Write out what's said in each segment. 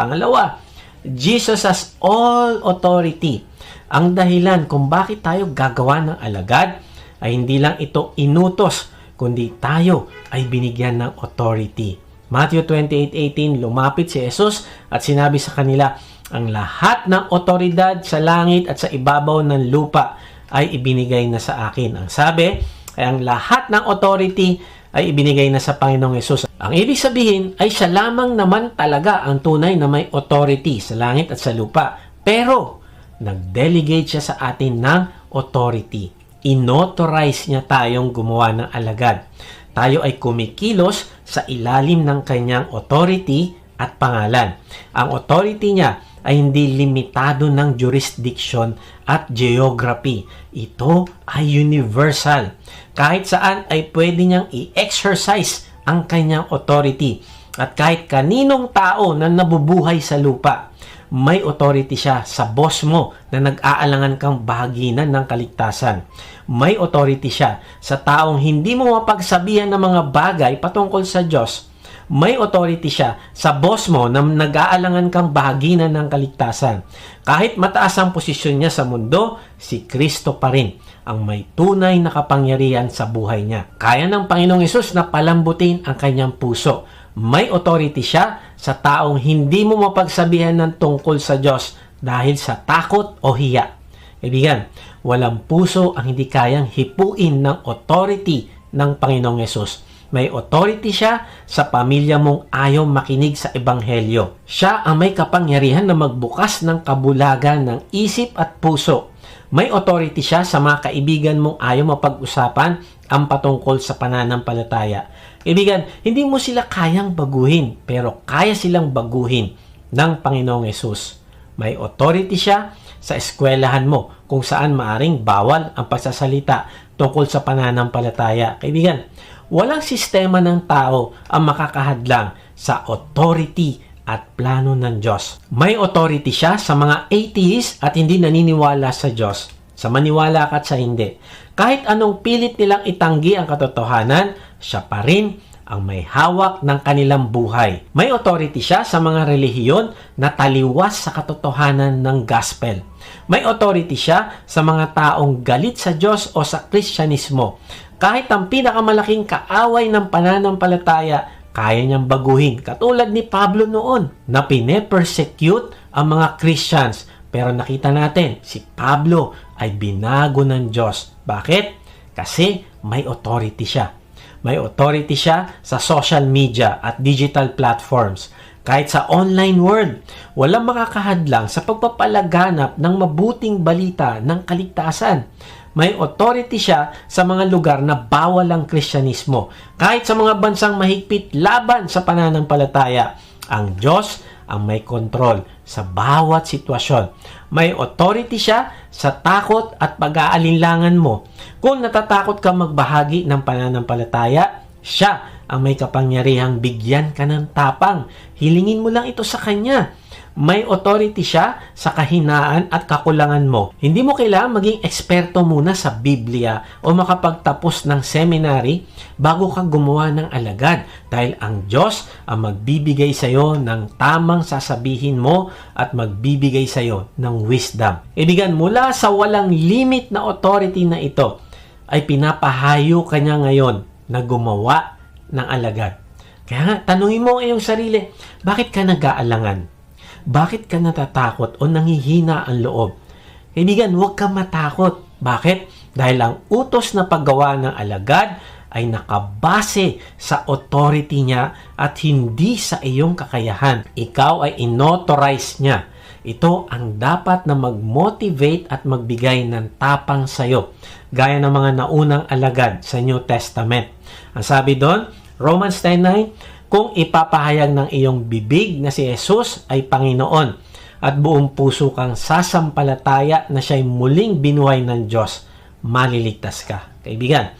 Pangalawa, Jesus has all authority. Ang dahilan kung bakit tayo gagawa ng alagad ay hindi lang ito inutos, kundi tayo ay binigyan ng authority. Matthew 28:18 lumapit si Jesus at sinabi sa kanila, ang lahat ng otoridad sa langit at sa ibabaw ng lupa ay ibinigay na sa akin. Ang sabi ay ang lahat ng authority ay ibinigay na sa Panginoong Yesus. Ang ibig sabihin ay siya lamang naman talaga ang tunay na may authority sa langit at sa lupa. Pero nag-delegate siya sa atin ng authority. Inauthorize niya tayong gumawa ng alagad. Tayo ay kumikilos sa ilalim ng kanyang authority at pangalan. Ang authority niya ay hindi limitado ng jurisdiction at geography. Ito ay universal. Kahit saan ay pwede niyang i-exercise ang kanyang authority. At kahit kaninong tao na nabubuhay sa lupa, may authority siya sa boss mo na nag-aalangan kang bahaginan ng kaligtasan. May authority siya sa taong hindi mo mapagsabihan ng mga bagay patungkol sa Diyos may authority siya sa boss mo na nag-aalangan kang bahaginan ng kaligtasan. Kahit mataas ang posisyon niya sa mundo, si Kristo pa rin ang may tunay na kapangyarihan sa buhay niya. Kaya ng Panginoong Yesus na palambutin ang kanyang puso. May authority siya sa taong hindi mo mapagsabihan ng tungkol sa Diyos dahil sa takot o hiya. Kaibigan, walang puso ang hindi kayang hipuin ng authority ng Panginoong Yesus may authority siya sa pamilya mong ayaw makinig sa ebanghelyo. Siya ang may kapangyarihan na magbukas ng kabulagan ng isip at puso. May authority siya sa mga kaibigan mong ayaw mapag-usapan ang patungkol sa pananampalataya. Kaibigan, hindi mo sila kayang baguhin, pero kaya silang baguhin ng Panginoong Yesus. May authority siya sa eskwelahan mo kung saan maaring bawal ang pagsasalita tungkol sa pananampalataya. Kaibigan, walang sistema ng tao ang makakahadlang sa authority at plano ng Diyos. May authority siya sa mga atheist at hindi naniniwala sa Diyos. Sa maniwala ka at sa hindi. Kahit anong pilit nilang itanggi ang katotohanan, siya pa rin ang may hawak ng kanilang buhay. May authority siya sa mga relihiyon na taliwas sa katotohanan ng gospel. May authority siya sa mga taong galit sa Diyos o sa Kristyanismo kahit ang pinakamalaking kaaway ng pananampalataya, kaya niyang baguhin. Katulad ni Pablo noon na pine-persecute ang mga Christians. Pero nakita natin, si Pablo ay binago ng Diyos. Bakit? Kasi may authority siya. May authority siya sa social media at digital platforms. Kahit sa online world, walang makakahadlang sa pagpapalaganap ng mabuting balita ng kaligtasan may authority siya sa mga lugar na bawal ang Kristyanismo. Kahit sa mga bansang mahigpit laban sa pananampalataya, ang Diyos ang may kontrol sa bawat sitwasyon. May authority siya sa takot at pag-aalinlangan mo. Kung natatakot ka magbahagi ng pananampalataya, siya ang may kapangyarihang bigyan ka ng tapang. Hilingin mo lang ito sa Kanya may authority siya sa kahinaan at kakulangan mo. Hindi mo kailangan maging eksperto muna sa Biblia o makapagtapos ng seminary bago ka gumawa ng alagad dahil ang Diyos ang magbibigay sa iyo ng tamang sasabihin mo at magbibigay sa iyo ng wisdom. Ibigan mula sa walang limit na authority na ito ay pinapahayo kanya ngayon na gumawa ng alagad. Kaya nga, tanungin mo ang iyong sarili, bakit ka nag-aalangan? Bakit ka natatakot o nangihina ang loob? Kaibigan, huwag ka matakot. Bakit? Dahil ang utos na paggawa ng alagad ay nakabase sa authority niya at hindi sa iyong kakayahan. Ikaw ay inauthorize niya. Ito ang dapat na mag-motivate at magbigay ng tapang sa iyo, gaya ng mga naunang alagad sa New Testament. Ang sabi doon, Romans 10.9, kung ipapahayag ng iyong bibig na si Jesus ay Panginoon at buong puso kang sasampalataya na siya'y muling binuhay ng Diyos, maliligtas ka. Kaibigan,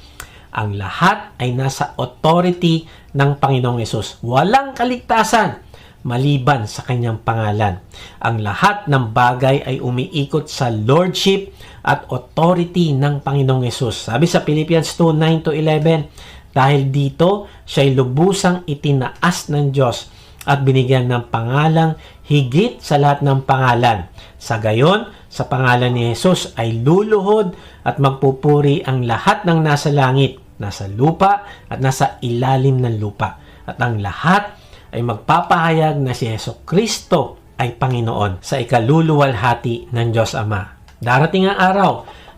ang lahat ay nasa authority ng Panginoong Yesus. Walang kaligtasan maliban sa kanyang pangalan. Ang lahat ng bagay ay umiikot sa lordship at authority ng Panginoong Yesus. Sabi sa Philippians 2, 9 to 11, dahil dito, siya'y lubusang itinaas ng Diyos at binigyan ng pangalang higit sa lahat ng pangalan. Sa gayon, sa pangalan ni Jesus ay luluhod at magpupuri ang lahat ng nasa langit, nasa lupa at nasa ilalim ng lupa. At ang lahat ay magpapahayag na si Yeso Kristo ay Panginoon sa ikaluluwalhati ng Diyos Ama. Darating ang araw,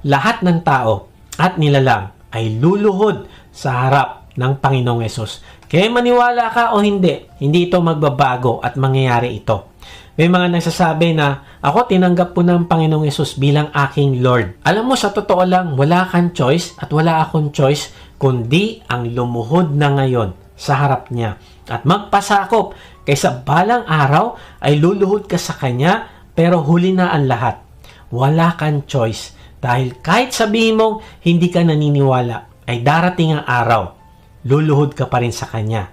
lahat ng tao at nilalang ay luluhod sa harap ng Panginoong Yesus. Kaya maniwala ka o hindi, hindi ito magbabago at mangyayari ito. May mga nagsasabi na ako tinanggap po ng Panginoong Yesus bilang aking Lord. Alam mo, sa totoo lang, wala kang choice at wala akong choice kundi ang lumuhod na ngayon sa harap niya at magpasakop kaysa balang araw ay luluhod ka sa kanya pero huli na ang lahat. Wala kang choice dahil kahit sabihin mong hindi ka naniniwala ay darating ang araw luluhod ka pa rin sa kanya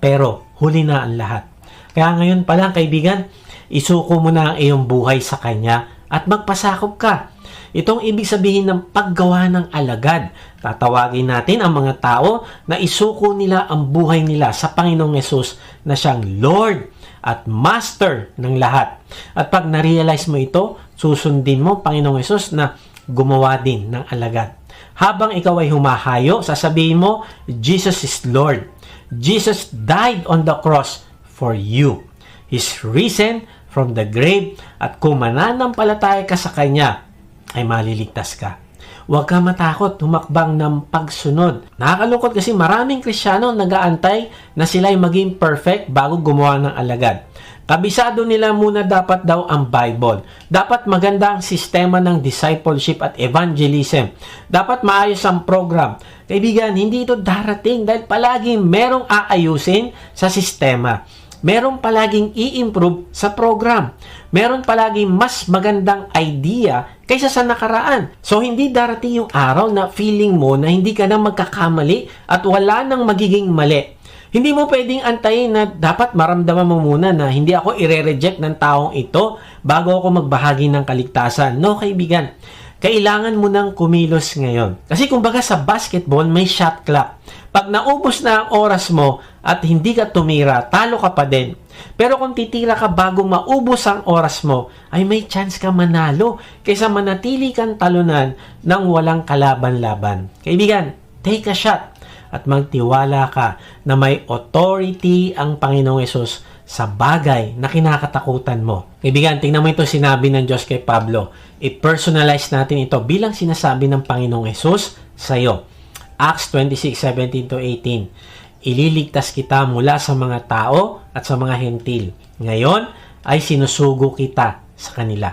pero huli na ang lahat. Kaya ngayon pa lang kaibigan, isuko mo na ang iyong buhay sa kanya at magpasakop ka. Itong ibig sabihin ng paggawa ng alagad. Tatawagin natin ang mga tao na isuko nila ang buhay nila sa Panginoong Yesus na siyang Lord at Master ng lahat. At pag na-realize mo ito, susundin mo Panginoong Yesus na gumawa din ng alagad. Habang ikaw ay humahayo, sasabihin mo, Jesus is Lord. Jesus died on the cross for you. He's risen from the grave at kung mananampalataya ka sa Kanya, ay maliligtas ka. Huwag ka matakot humakbang ng pagsunod. Nakakalungkot kasi maraming Kristiyano nagaantay na sila ay maging perfect bago gumawa ng alagad. Kabisado nila muna dapat daw ang Bible. Dapat maganda ang sistema ng discipleship at evangelism. Dapat maayos ang program. Kaibigan, hindi ito darating dahil palagi merong aayusin sa sistema meron palaging i-improve sa program. Meron palaging mas magandang idea kaysa sa nakaraan. So, hindi darating yung araw na feeling mo na hindi ka na magkakamali at wala nang magiging mali. Hindi mo pwedeng antayin na dapat maramdaman mo muna na hindi ako ire-reject ng taong ito bago ako magbahagi ng kaligtasan. No, kaibigan. Kailangan mo nang kumilos ngayon. Kasi kumbaga sa basketball, may shot clock. Pag naubos na ang oras mo at hindi ka tumira, talo ka pa din. Pero kung titira ka bago maubos ang oras mo, ay may chance ka manalo kaysa manatili kang talunan ng walang kalaban-laban. Kaibigan, take a shot at magtiwala ka na may authority ang Panginoong Yesus sa bagay na kinakatakutan mo. Kaibigan, tingnan mo ito sinabi ng Diyos kay Pablo. I-personalize natin ito bilang sinasabi ng Panginoong Yesus sa iyo. Acts 26:17 to 18. Ililigtas kita mula sa mga tao at sa mga hentil. Ngayon ay sinusugo kita sa kanila.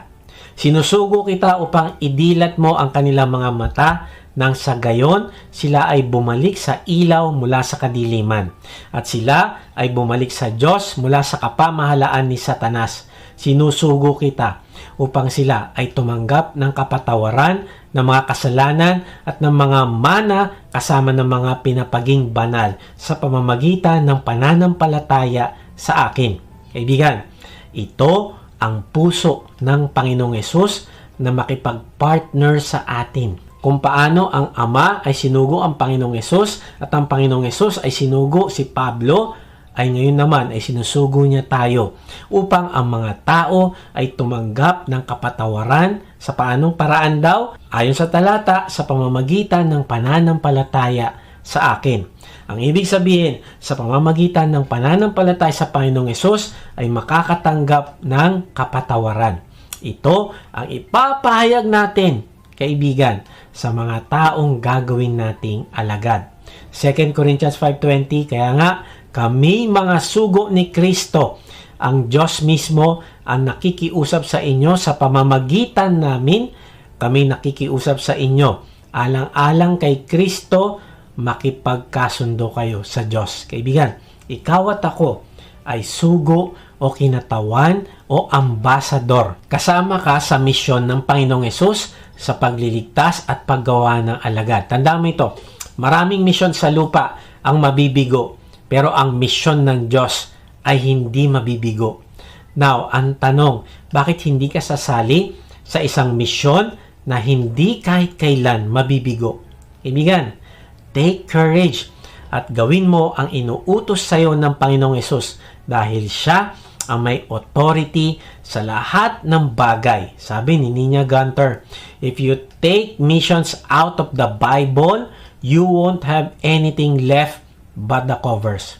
Sinusugo kita upang idilat mo ang kanilang mga mata nang sa gayon sila ay bumalik sa ilaw mula sa kadiliman at sila ay bumalik sa Diyos mula sa kapamahalaan ni Satanas. Sinusugo kita upang sila ay tumanggap ng kapatawaran ng mga kasalanan at ng mga mana kasama ng mga pinapaging banal sa pamamagitan ng pananampalataya sa akin. Kaibigan, ito ang puso ng Panginoong Yesus na makipag-partner sa atin kung paano ang Ama ay sinugo ang Panginoong Yesus at ang Panginoong Yesus ay sinugo si Pablo ay ngayon naman ay sinusugo niya tayo upang ang mga tao ay tumanggap ng kapatawaran sa paanong paraan daw ayon sa talata sa pamamagitan ng pananampalataya sa akin. Ang ibig sabihin, sa pamamagitan ng pananampalataya sa Panginoong Yesus ay makakatanggap ng kapatawaran. Ito ang ipapahayag natin, kaibigan, sa mga taong gagawin nating alagad. 2 Corinthians 5.20, kaya nga, kami mga sugo ni Kristo, ang Diyos mismo ang nakikiusap sa inyo sa pamamagitan namin, kami nakikiusap sa inyo. Alang-alang kay Kristo, makipagkasundo kayo sa Diyos. Kaibigan, ikaw at ako ay sugo o kinatawan o ambasador. Kasama ka sa misyon ng Panginoong Yesus sa pagliligtas at paggawa ng alagad. Tandaan mo ito, maraming misyon sa lupa ang mabibigo, pero ang misyon ng Diyos ay hindi mabibigo. Now, ang tanong, bakit hindi ka sasali sa isang misyon na hindi kahit kailan mabibigo? Ibigan, take courage at gawin mo ang inuutos sa iyo ng Panginoong Yesus dahil siya ang may authority sa lahat ng bagay. Sabi ni Nina Gunter, if you take missions out of the Bible, you won't have anything left but the covers.